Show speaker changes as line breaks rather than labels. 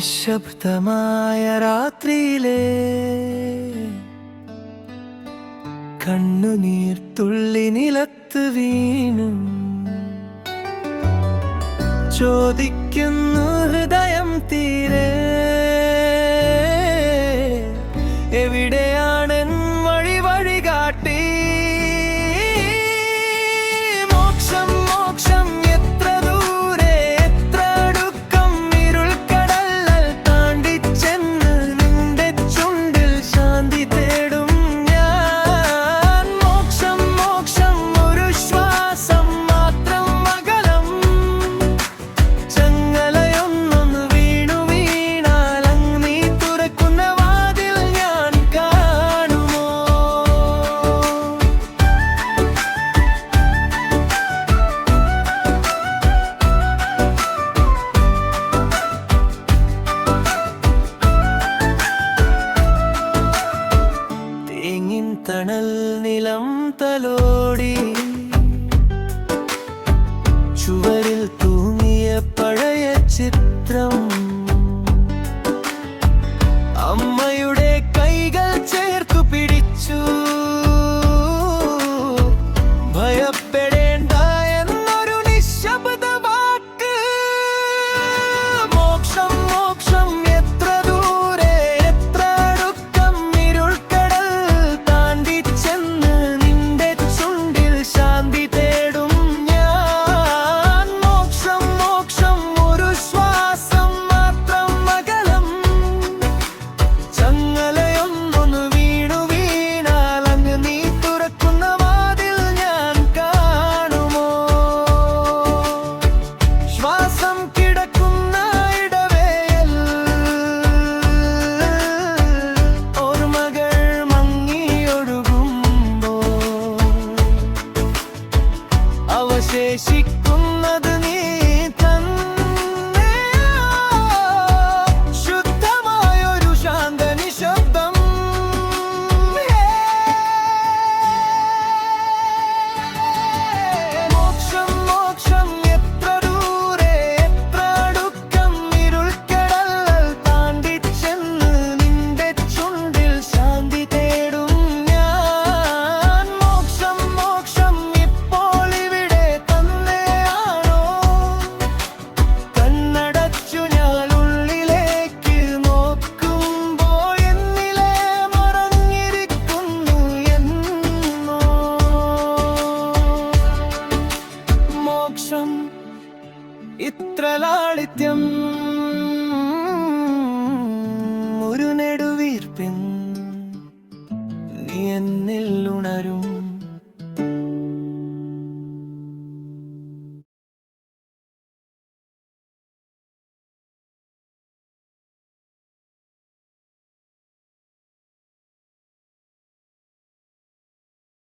നിശബ്ദമായ രാത്രിയിലെ കണ്ണുനീർ തുള്ളി നിലത്ത് വീണു. ചോദിക്കുന്നു ഓടി ചുവരിൽ തൂങ്ങിയ പഴയ ചിത്രം. അമ്മയുടെ ശേഷിക്കും സന്തോഷം. ഇത്ര ലാളിത്യം